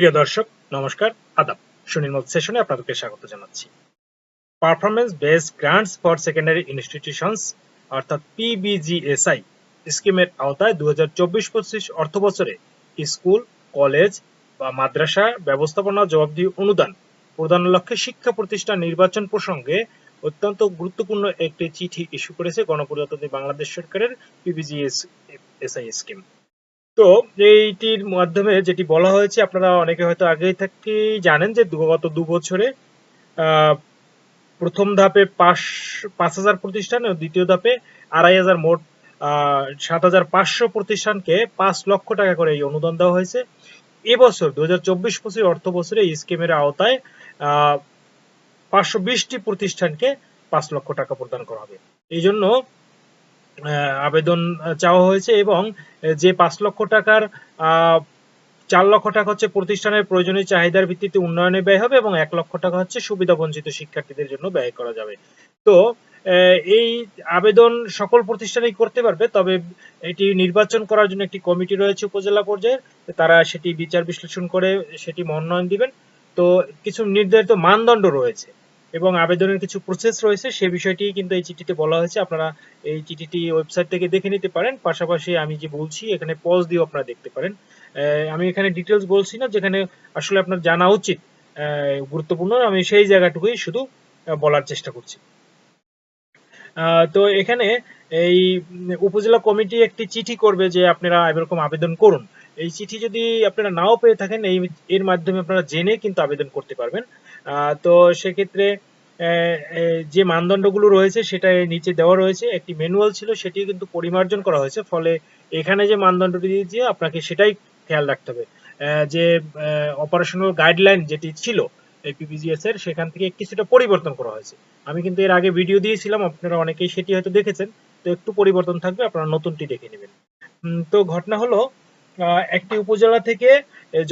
প্রিয় দর্শক, নমস্কার, আদাব। সুনির্মল সেশনে আপনাদেরকে স্বাগত জানাচ্ছি। Performance based grants for secondary institutions অর্থাৎ পিবিজিএসআই স্কিমের আওতায় দু হাজার চব্বিশ অর্থ বছরে স্কুল, কলেজ বা মাদ্রাসা ব্যবস্থাপনা জবাবদিহি অনুদান প্রদানের লক্ষ্যে শিক্ষা প্রতিষ্ঠান নির্বাচন প্রসঙ্গে অত্যন্ত গুরুত্বপূর্ণ একটি চিঠি ইস্যু করেছে গণপ্রজাতন্ত্রী বাংলাদেশ সরকারের পিবিজিএস এসআই স্কিম। তো এইটির মাধ্যমে যেটি বলা হয়েছে, আপনারা অনেকে হয়তো আগেই থেকেই জানেন যে গত দু বছরে প্রথম ধাপে পাঁচ পাঁচ হাজার প্রতিষ্ঠান ও দ্বিতীয় ধাপে আড়াই হাজার মোট সাত হাজার পাঁচশো প্রতিষ্ঠানকে পাঁচ লক্ষ টাকা করে এই অনুদান দেওয়া হয়েছে। এবছর দু হাজার চব্বিশ পঁচিশ অর্থ বছরে এই স্কিমের আওতায় পাঁচশো বিশটি প্রতিষ্ঠানকে পাঁচ লক্ষ টাকা প্রদান করা হবে। এই জন্য আবেদন চাওয়া হয়েছে এবং যে পাঁচ লক্ষ টাকার চার লক্ষ টাকা হচ্ছে প্রতিষ্ঠানের প্রয়োজনীয় চাহিদার ভিত্তিতে উন্নয়নে ব্যয় হবে এবং এক লক্ষ টাকা হচ্ছে সুবিধা বঞ্চিত শিক্ষার্থীদের জন্য ব্যয় করা যাবে। তো এই আবেদন সকল প্রতিষ্ঠানেই করতে পারবে, তবে এটি নির্বাচন করার জন্য একটি কমিটি রয়েছে উপজেলা পর্যায়ে তারা সেটি বিচার বিশ্লেষণ করে সেটি মনোনয়ন দিবেন। তো, কিছু নির্ধারিত মানদণ্ড রয়েছে। এবং আবেদনের কিছু প্রসেস রয়েছে, সে বিষয়টি কিন্তু এই চিঠিতে বলা হয়েছে। আপনারা এই চিঠিটি ওয়েবসাইট থেকে দেখে নিতে পারেন। পাশাপাশি আমি যে বলছি, এখানে পজ দিয়েও আপনারা দেখতে পারেন। আমি এখানে ডিটেলস বলছি না, যেখানে আসলে আপনার জানা উচিত। গুরুত্বপূর্ণ। আমি সেই জায়গাটুকুই শুধু বলার চেষ্টা করছি। তো এখানে এই উপজেলা কমিটি একটি চিঠি করবে যে আপনারা এরকম আবেদন করুন। এই চিঠি যদি আপনারা নাও পেয়ে থাকেন, এই এর মাধ্যমে আপনারা জেনে কিন্তু আবেদন করতে পারবেন। তো সেক্ষেত্রে যে মানদণ্ডগুলো রয়েছে সেটা নিচে দেওয়া রয়েছে। একটি ম্যানুয়াল ছিল সেটি কিন্তু পরিমার্জন করা হয়েছে। ফলে এখানে যে মানদণ্ডটি দিয়েছে, আপনাকে সেটাই খেয়াল রাখতে হবে। যে অপারেশনাল গাইডলাইন যেটি ছিল পিপিজিএস এর, সেখান থেকে কিছুটা পরিবর্তন করা হয়েছে। আমি কিন্তু এর আগে ভিডিও দিয়েছিলাম, আপনারা অনেকেই সেটি হয়তো দেখেছেন। তো একটু পরিবর্তন থাকবে, আপনারা নতুনটি দেখে নেবেন। তো ঘটনা হলো একটি উপজেলা থেকে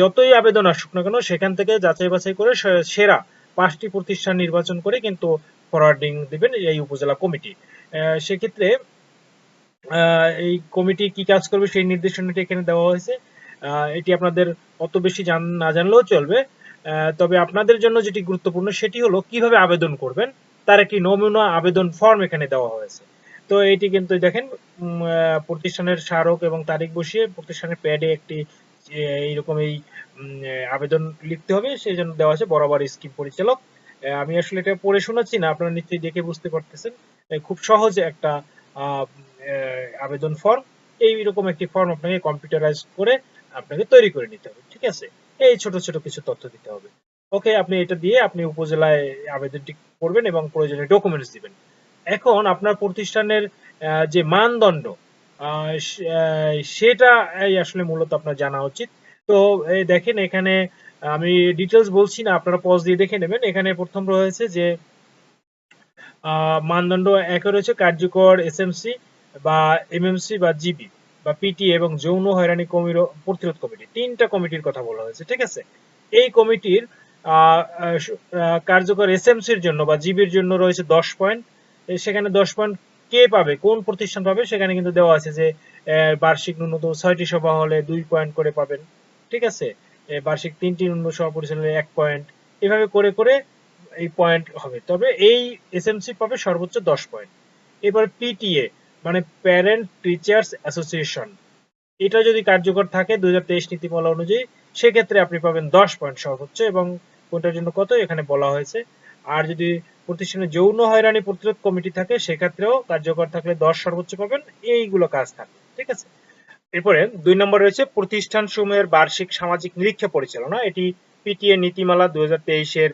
যতই আবেদন আসুক না কেন, সেখান থেকে যাচাই বাছাই করে সেরা পাঁচটি প্রতিষ্ঠান নির্বাচন করে কিন্তু ফরওয়ার্ডিং দিবেন এই উপজেলা কমিটি। সেক্ষেত্রে এই কমিটি কি কাজ করবে সেই নির্দেশনাটি এখানে দেওয়া হয়েছে। এটি আপনাদের অত বেশি জান, না জানলেও চলবে। তবে আপনাদের জন্য যেটি গুরুত্বপূর্ণ সেটি হলো কীভাবে আবেদন করবেন, তার একটি নমুনা আবেদন ফর্ম এখানে দেওয়া হয়েছে। তো এটি কিন্তু দেখেন প্রতিষ্ঠানের স্মারক এবং তারিখ বসিয়ে প্রতিষ্ঠানের প্যাডে একটি এইরকম এই আবেদন লিখতে হবে, সেই জন্য দেওয়া আছে বরাবর স্কিম পরিচালক। আমি আসলে এটা পড়ে শোনাচ্ছি না, আপনারা নিশ্চয়ই দেখে বুঝতে পারতেছেন। খুব সহজে একটা আবেদন ফর্ম। এইরকম একটি ফর্ম আপনাকে কম্পিউটারাইজ করে আপনাকে তৈরি করে নিতে হবে, ঠিক আছে? এই ছোট ছোট কিছু তথ্য দিতে হবে। ওকে, আপনি এটা দিয়ে আপনি উপজেলায় আবেদনটি করবেন এবং প্রয়োজনীয় ডকুমেন্টস দিবেন। এখন আপনার প্রতিষ্ঠানের যে মানদণ্ড সেটা আসলে মূলত আপনার জানা উচিত। তো দেখেন এখানে, আমি ডিটেলস বলছি না, আপনারা পজ দিয়ে দেখে নেবেন। এখানে প্রথম রয়েছে যে মানদণ্ড একে রয়েছে কার্যকর এসএমসি বা এমএমসি বা জিবি বা পিটি এবং যৌন হয়রানি কমির প্রতিরোধ কমিটি। তিনটা কমিটির কথা বলা হয়েছে, ঠিক আছে? এই কমিটির কার্যকর এসএমসির জন্য বা জিবির জন্য রয়েছে দশ পয়েন্ট সেখানে দশ পয়েন্ট কে পাবে? কোন প্রতিষ্ঠান পাবে? সেখানে কিন্তু দেওয়া আছে যে বার্ষিক ন্যূনতম ছয়টি সভা হলে দুই পয়েন্ট করে পাবেন। ঠিক আছে? বার্ষিক তিনটি ন্যূনতম সভা পরিচালনা এক পয়েন্ট। এভাবে করে করে এই পয়েন্ট হবে। তবে এই এসএমসি পাবে সর্বোচ্চ দশ পয়েন্ট। এবার পিটিএ মানে প্যারেন্ট টিচার্স অ্যাসোসিয়েশন। এটা যদি কার্যকর থাকে দুই হাজার তেইশ নীতিমালা অনুযায়ী, সেক্ষেত্রে আপনি পাবেন দশ পয়েন্ট সর্বোচ্চ এবং কোনটার জন্য কত এখানে বলা হয়েছে। আর যদি প্রতিষ্ঠানে যৌন হয়রানি প্রতিরোধ কমিটি থাকে, সেক্ষেত্রেও কার্যকর থাকলে দশ সর্বোচ্চ পাবেন এইগুলো কাজ থাকবে ঠিক আছে? এরপরে দুই নম্বর রয়েছে প্রতিষ্ঠান সমূহের বার্ষিক সামাজিক নিরীক্ষা পরিচালনা, এটি পিটিএ নীতিমালা দুই হাজার তেইশের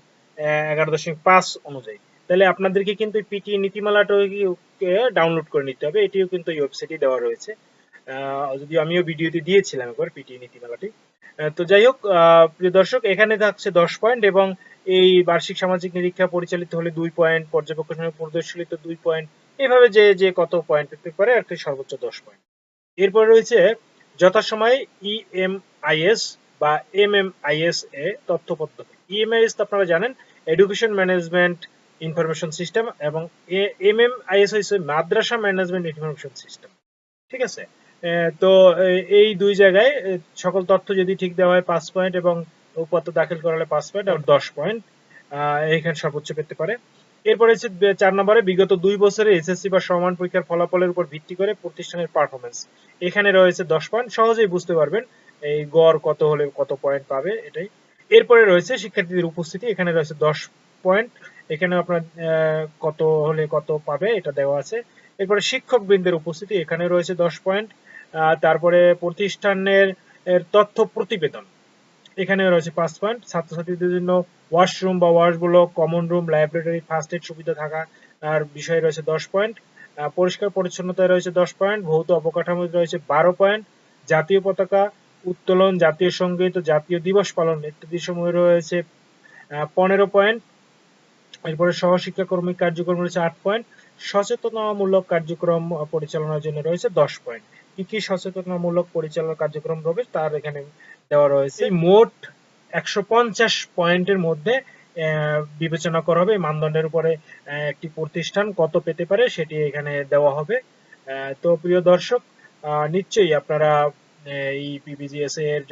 এগারো দশমিক পাঁচ অনুযায়ী। তাহলে আপনাদেরকে কিন্তু পিটিএ নীতিমালাটা ডাউনলোড করে নিতে হবে, এটিও কিন্তু এই ওয়েবসাইটে দেওয়া রয়েছে। যদিও আমিও ভিডিওতে দিয়েছিলাম একবার পিটিএ নীতিমালাটি। তো যাই হোক প্রিয় দর্শক, এখানে থাকছে দশ পয়েন্ট এবং এই বার্ষিক সামাজিক নিরীক্ষা পরিচালিত হলে দুই পয়েন্ট পর্যবেক্ষণ প্রদর্শিত দুই পয়েন্ট, এভাবে যে যে কত পয়েন্ট পেতে পারে আর কি সর্বোচ্চ দশ পয়েন্ট। এরপর রয়েছে যথাসময়ে ইএমআইএস বা এমএমআইএস এ তথ্য পদ্ধতি। ইএমআইএস তো আপনারা জানেন এডুকেশন ম্যানেজমেন্ট ইনফরমেশন সিস্টেম এবং এম এম এমএমআইএস হচ্ছে মাদ্রাসা ম্যানেজমেন্ট ইনফরমেশন সিস্টেম ঠিক আছে? তো এই দুই জায়গায় সকল তথ্য যদি ঠিক দেওয়া হয় পাঁচ পয়েন্ট এবং উপাত্ত দাখিল করালে পাঁচ পয়েন্ট আর দশ পয়েন্ট এখানে সর্বোচ্চ পেতে পারে। এরপরে হচ্ছে চার নম্বরে বিগত দুই বছরে এসএসসি বা সমান পরীক্ষার ফলাফলের উপর ভিত্তি করে প্রতিষ্ঠানের পারফরমেন্স এখানে রয়েছে দশ পয়েন্ট সহজেই বুঝতে পারবেন এই গড় কত হলে কত পয়েন্ট পাবে এটাই। এরপরে রয়েছে শিক্ষার্থীদের উপস্থিতি, এখানে রয়েছে দশ পয়েন্ট এখানে আপনার কত হলে কত পাবে এটা দেওয়া আছে। এরপরে শিক্ষক বৃন্দের উপস্থিতি, এখানে রয়েছে দশ পয়েন্ট তারপরে প্রতিষ্ঠানের তথ্য প্রতিবেদন। এখানে রয়েছে পাঁচ পয়েন্ট ছাত্রছাত্রীদের জন্য ওয়াশরুম বা wash block common room library first aid সুবিধা থাকা আর বিষয়ে রয়েছে দশ পয়েন্ট পরিষ্কার পরিচ্ছন্নতায় রয়েছে দশ পয়েন্ট ভৌত অবকাঠামো রয়েছে বারো পয়েন্ট জাতীয় পতাকা উত্তোলন, জাতীয় সংগীত, জাতীয় দিবস পালন ইত্যাদি সময় রয়েছে পনেরো পয়েন্ট এরপরে সহশিক্ষা কর্মী কার্যক্রম রয়েছে আট পয়েন্ট সচেতনতামূলক কার্যক্রম পরিচালনার জন্য রয়েছে দশ পয়েন্ট কি কি সচেতনতামূলক পরিচালনা কার্যক্রম রয়েছে তার এখানে দেওয়া রয়েছে। মোট একশো পঞ্চাশ পয়েন্টের মধ্যে বিবেচনা করা হবে। মানদণ্ডের উপরে একটি প্রতিষ্ঠান কত পেতে পারে সেটি এখানে দেওয়া হবে। তো প্রিয় দর্শক নিশ্চয়ই আপনারা এই পিবিজিএস এর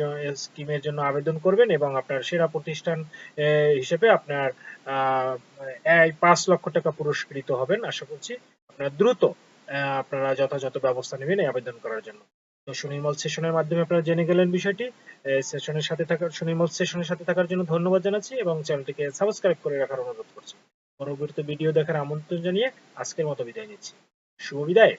স্কিমের জন্য আবেদন করবেন এবং আপনার সেরা প্রতিষ্ঠান হিসেবে আপনার আহ, পাঁচ লক্ষ টাকা পুরস্কৃত হবেন। আশা করছি আপনারা দ্রুত আপনারা যথাযথ ব্যবস্থা নেবেন এই আবেদন করার জন্য। তো সুনির্মল সেশনের মাধ্যমে আপনারা জেনে গেলেন বিষয়টি। সেশনের সাথে থাকার সুনির্মল সেশনের সাথে থাকার জন্য ধন্যবাদ জানাচ্ছি এবং চ্যানেলটিকে সাবস্ক্রাইব করে রাখার অনুরোধ করছি। পরবর্তী ভিডিও দেখার আমন্ত্রণ জানিয়ে আজকের মতো বিদায় নিচ্ছি। শুভ বিদায়।